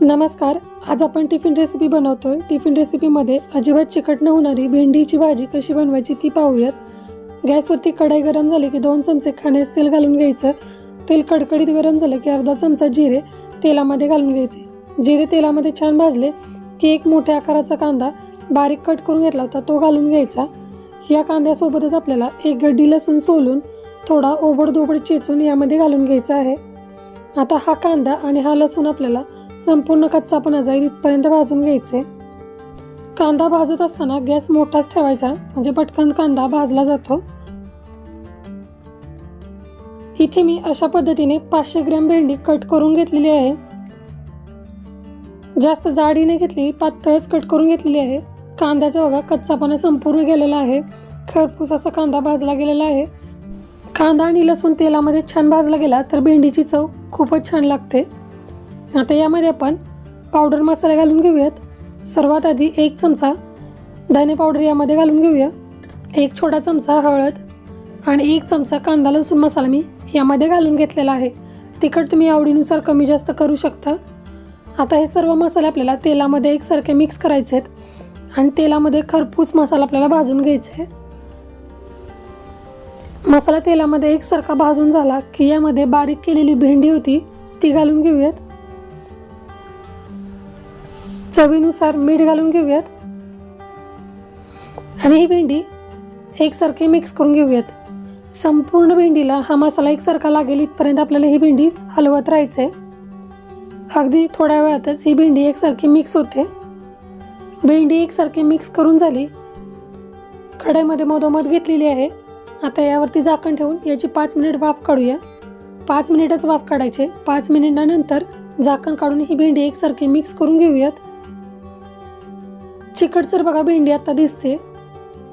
नमस्कार आज आपण टिफिन रेसिपी बनवतोय. टिफिन रेसिपीमध्ये अजिबात चिकट न होणारी भेंडीची भाजी कशी बनवायची ती पाहूयात. गॅसवरती कढाई गरम झाली की दोन चमचे खाण्यास तेल घालून घ्यायचं. तेल कडकडीत गरम झालं की अर्धा चमचा जिरे तेलामध्ये घालून घ्यायचे. जिरे तेलामध्ये छान भाजले की एक मोठ्या आकाराचा कांदा बारीक कट करून घेतला होता तो घालून घ्यायचा. या कांद्यासोबतच आपल्याला एक गड्डी लसूण सोलून थोडा ओबडधोबड चेचून यामध्ये घालून घ्यायचा आहे. आता हा कांदा आणि हा लसूण आपल्याला संपूर्ण कच्चापणा जाईल इथपर्यंत भाजून घ्यायचे. कांदा भाजत असताना गॅस मोठाच ठेवायचा म्हणजे पटकन कांदा भाजला जातो. इथे मी अशा पद्धतीने पाचशे ग्रॅम भेंडी कट करून घेतलेली आहे. जास्त जाडीने घेतली पातळच कट करून घेतलेली आहे. कांद्याचा बघा कच्चापणा संपूर्ण गेलेला आहे. खरपूस असा कांदा भाजला गेलेला आहे. कांदा आणि लसूण तेलामध्ये छान भाजला गेला तर भेंडीची चव खूपच छान लागते. आता यामध्ये आपण पावडर मसाले घालून घेऊयात. सर्वात आधी एक चमचा धने पावडर यामध्ये घालून घेऊया. एक छोटा चमचा हळद आणि एक चमचा कांदा लसूण मसाला मी यामध्ये घालून घेतलेला आहे. तिखट तुम्ही आवडीनुसार कमी जास्त करू शकता. आता हे सर्व मसाले आपल्याला तेलामध्ये एकसारखे मिक्स करायचे आहेत. आणि तेलामध्ये खरपूस मसाला आपल्याला भाजून घ्यायचा आहे. मसाला तेलामध्ये एकसारखा भाजून झाला की यामध्ये बारीक केलेली भेंडी होती ती घालून घेऊयात. चवीनुसार मीठ घालून घेऊयात. आणि ही भेंडी एकसारखी मिक्स करून घेऊयात. संपूर्ण भेंडीला हा मसाला एकसारखा लागेल इथपर्यंत आपल्याला ही भेंडी हलवत राहायचं आहे अगदी थोड्या वेळातच ही भेंडी एकसारखी मिक्स होते. भेंडी एकसारखी मिक्स करून झाली. कढईमध्ये मधोमध घेतलेली आहे. आता यावरती झाकण ठेवून याची पाच मिनिट वाफ काढूया. पाच मिनिटच वाफ काढायचे. पाच मिनिटानंतर झाकण काढून ही भेंडी एकसारखी मिक्स करून घेऊयात. चिकटसर बघा भेंडी आता दिसते.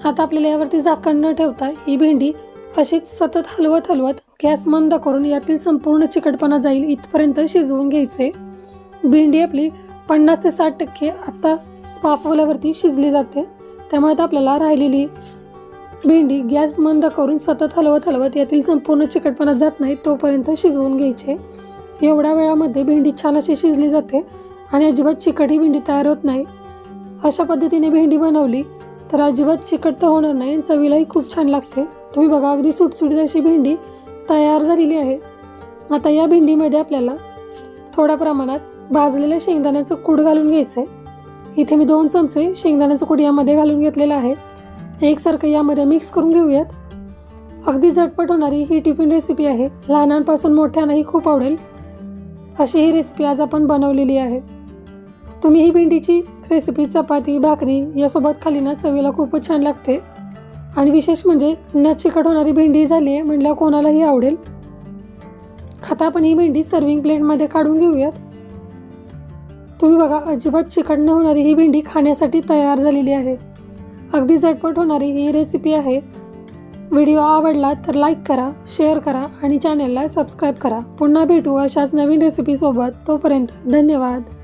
आता आपल्याला यावरती झाकण न ठेवता ही भेंडी अशीच सतत हलवत हलवत गॅस मंद करून यातील संपूर्ण चिकटपणा जाईल इथपर्यंत शिजवून घ्यायचे. भेंडी आपली पन्नास ते साठ टक्के आत्ता वाफवल्यावरती शिजली जाते. त्यामुळे आता आपल्याला राहिलेली भेंडी गॅस मंद करून सतत हलवत हलवत यातील संपूर्ण चिकटपणा जात नाही तोपर्यंत शिजवून घ्यायचे. एवढ्या वेळामध्ये भेंडी छान अशी शिजली जाते आणि अजिबात चिकट ही भेंडी तयार होत नाही. अशा पद्धतीने भेंडी बनवली तर अजिबात चिकट तर होणार नाही. चवीलाही खूप छान लागते. तुम्ही बघा अगदी सुटसुटीत अशी भेंडी तयार झालेली आहे. आता या भेंडीमध्ये आपल्याला थोड्या प्रमाणात भाजलेल्या शेंगदाण्याचं कूड घालून घ्यायचं आहे इथे मी दोन चमचे शेंगदाण्याचं कूड यामध्ये घालून घेतलेलं आहे. एकसारखं यामध्ये मिक्स करून घेऊयात. अगदी झटपट होणारी ही टिफिन रेसिपी आहे. लहानांपासून मोठ्यांनाही खूप आवडेल. अशी ही रेसिपी आज आपण बनवलेली आहे. तुम्ही ही भेंडीची रेसिपी चपाती भाकरी यासोबत खाली ना चवीला खूपच छान लागते. आणि विशेष म्हणजे न चिकट होणारी भेंडी झाली आहे म्हटल्यावर कोणालाही आवडेल. आता आपण ही भेंडी सर्विंग प्लेटमध्ये काढून घेऊयात. तुम्ही बघा अजिबात चिकट न होणारी ही भेंडी खाण्यासाठी तयार झालेली आहे. अगदी झटपट होणारी ही रेसिपी आहे. व्हिडिओ आवडला तर लाईक करा शेअर करा आणि चॅनेलला सबस्क्राईब करा. पुन्हा भेटू अशाच नवीन रेसिपीसोबत तोपर्यंत धन्यवाद.